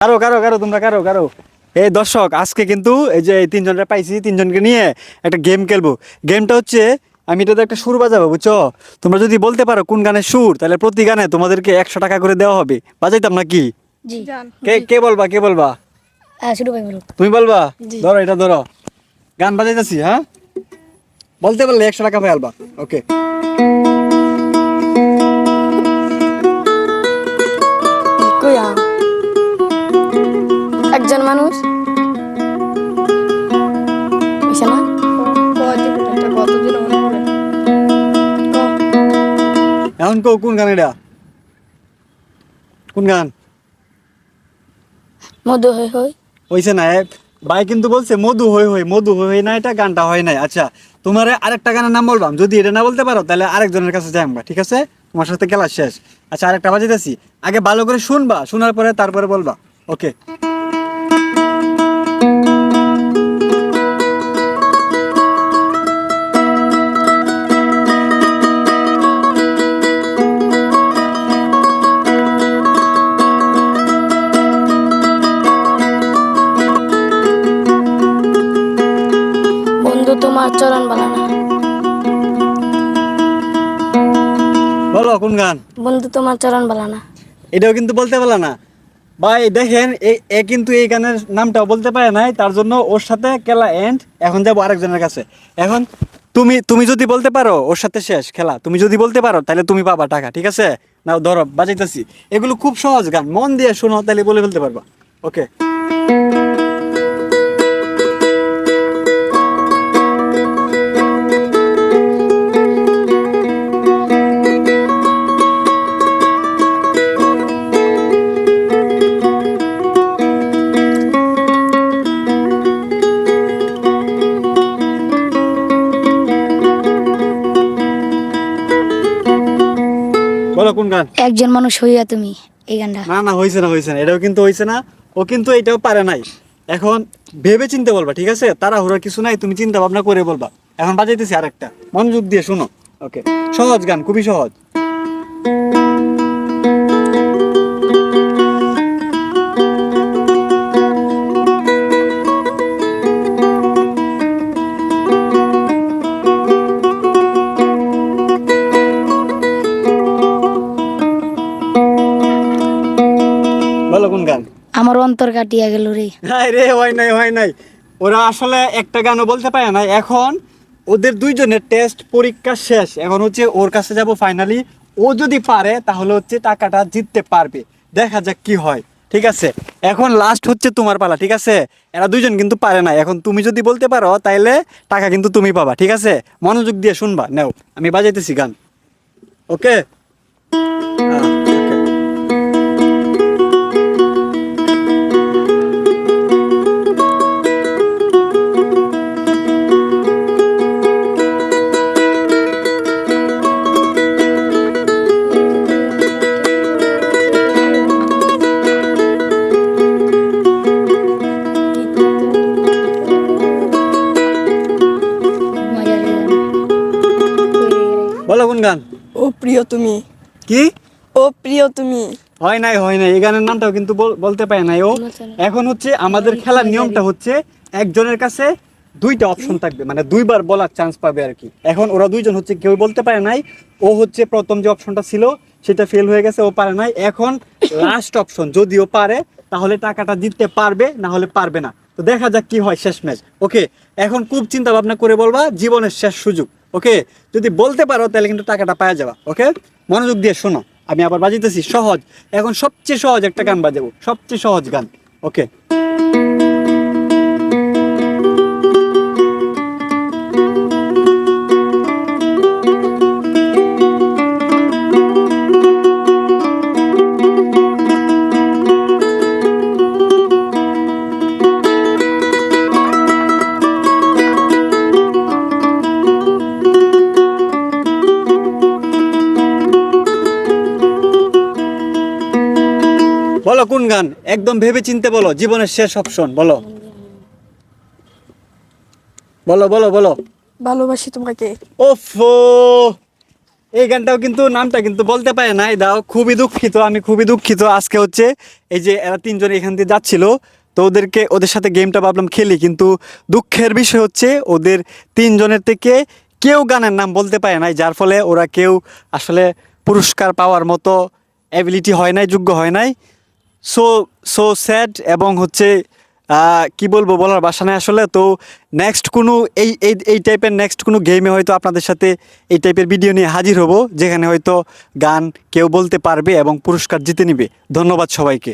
কারও কারও কারও তোমরা কারও কারও। এই দর্শক আজকে কিন্তু এই যে তিনজনটা পাইছি তিনজনকে নিয়ে একটা গেম খেলব। গেমটা হচ্ছে আমি এটাতে একটা সুর বাজাবো বুঝছ? তোমরা যদি বলতে পারো কোন গানের সুর তাহলে প্রতি গানে তোমাদেরকে একশো টাকা করে দেওয়া হবে। বাজাইতাম না কি কে কে বলবা কে বলবা? তুমি বলবা? ধরো এটা ধরো। গান বাজাইতেছি হ্যাঁ? বলতে পারলে একশো টাকা পাইলবা ওকে একজন মানুষ? না? এখন কো কোন গান এটা? কোন গান? মধু হই হই। হইছে না ভাই কিন্তু বলছে মধু হই হই মধু হই হই না এটা গানটা হয় নাই। আচ্ছা তোমার আরেকটা গানের নাম বলবাম। যদি এটা না বলতে পারো তাহলে আরেকজনের কাছে যাই আমরা ঠিক আছে? তোমার সাথে খেলা শেষ। আচ্ছা আরেকটা বাজাইতেছি। আগে ভালো করে শুনবা শোনার পরে তারপরে বলবা। ওকে। বন্ধু তোমার চরণ বালানা বলো কোন গান? বন্ধু তোমার চরণ বালানা এটাও কিন্তু বলতে পারলা না। ভাই, দেখেন, এ- কিন্তু এই গানের নামটা বলতে পারে নাই, তার জন্য ওর সাথে খেলা এন্ড এখন যাব আরেকজনের কাছে। এখন তুমি তুমি যদি বলতে পারো, ওর সাথে শেষ খেলা, তুমি যদি বলতে পারো, তাহলে তুমি পাবা টাকা, ঠিক আছে? না ধরো, বাজাইতেছি। এগুলো খুব সহজ গান, মন দিয়ে শোনো তাহলে বলে ফেলতে পারবা। ওকে কোন গান? একজন মানুষ হইয়া তুমি এই গানটা। না না হয়েছে না হয়েছে না। এটাও কিন্তু হইছে না। ও কিন্তু এটাও পারে নাই। এখন ভেবে চিন্তা বলবা ঠিক আছে? তারা হুরা কিছু নাই তুমি চিন্তা ভাবনা করে বলবা। এখন বাজাইতেছি আরেকটা। মনোযোগ দিয়ে শোনো। ওকে সহজ গান খুবই সহজ। আমার অন্তর কাটিয়া গেল রে। রে, হয় নাই হয় নাই। ওরা আসলে একটা গানও বলতে পারে না এখন ওদের দুইজনের টেস্ট পরীক্ষা শেষ। এখন হচ্ছে ওর কাছে যাব ফাইনালি ও যদি পারে, তাহলে হচ্ছে টাকাটা জিততে পারবে। দেখা যাক কি হয়। ঠিক আছে? এখন লাস্ট হচ্ছে তোমার পালা, ঠিক আছে? এরা দুইজন কিন্তু পারে না এখন তুমি যদি বলতে পারো, তাইলে টাকা কিন্তু তুমি পাবা, ঠিক আছে? মনোযোগ দিয়ে শুনবা। নেও, আমি বাজাইতেছি গান। ওকে বলো কোন গান? ও প্রিয় তুমি। কি? ও প্রিয় তুমি। হয় নাই হয় নাই এই গানের নামটাও কিন্তু বল- বলতে পারে নাই ও। এখন হচ্ছে আমাদের খেলার নিয়মটা হচ্ছে একজনের কাছে দুইটা অপশন থাকবে মানে দুইবার বলার চান্স পাবে আর কি। এখন ওরা দুইজন হচ্ছে কেউ বলতে পারে নাই ও হচ্ছে প্রথম যে অপশনটা ছিল সেটা ফেল হয়ে গেছে ও পারে নাই। এখন লাস্ট অপশন যদি ও পারে তাহলে টাকাটা দিতে পারবে না হলে পারবে না। তো দেখা যাক কি হয় শেষ ম্যাচ ওকে এখন খুব চিন্তা ভাবনা করে বলবা জীবনের শেষ সুযোগ। ওকে যদি বলতে পারো, তাহলে কিন্তু টাকাটা পাওয়া যাবা। ওকে মনোযোগ দিয়ে শোনো। আমি আবার বাজিতেছি। সহজ। এখন সবচেয়ে সহজ একটা গান বাজাবো। সবচেয়ে সহজ গান। ওকে বলো কোন গান? একদম ভেবে চিনতে বলো জীবনের শেষ অপশন বলো। বলো বলো বলো। ভালোবাসি তোমাকে। ওফো! এই গানটাও কিন্তু নামটা কিন্তু বলতে পারে নাই দাও। খুবই দুঃখিত আমি খুবই দুঃখিত। আজকে হচ্ছে এই যে এরা তিনজন এখান দিয়ে যাচ্ছিল তো ওদেরকে ওদের সাথে গেমটা ভাবলাম খেলি কিন্তু দুঃখের বিষয় হচ্ছে ওদের তিনজনের থেকে কেউ গানের নাম বলতে পারে নাই যার ফলে ওরা কেউ আসলে পুরস্কার পাওয়ার মতো অ্যাবিলিটি হয় নাই যোগ্য হয় নাই। সো সো স্যাড এবং হচ্ছে কি বলব বলার বাসা নেই আসলে। তো নেক্সট কোনো এই এই এই টাইপের নেক্সট কোনো গেমে হয়তো আপনাদের সাথে এই টাইপের ভিডিও নিয়ে হাজির হব, যেখানে হয়তো গান কেউ বলতে পারবে এবং পুরস্কার জিতে নিবে। ধন্যবাদ সবাইকে।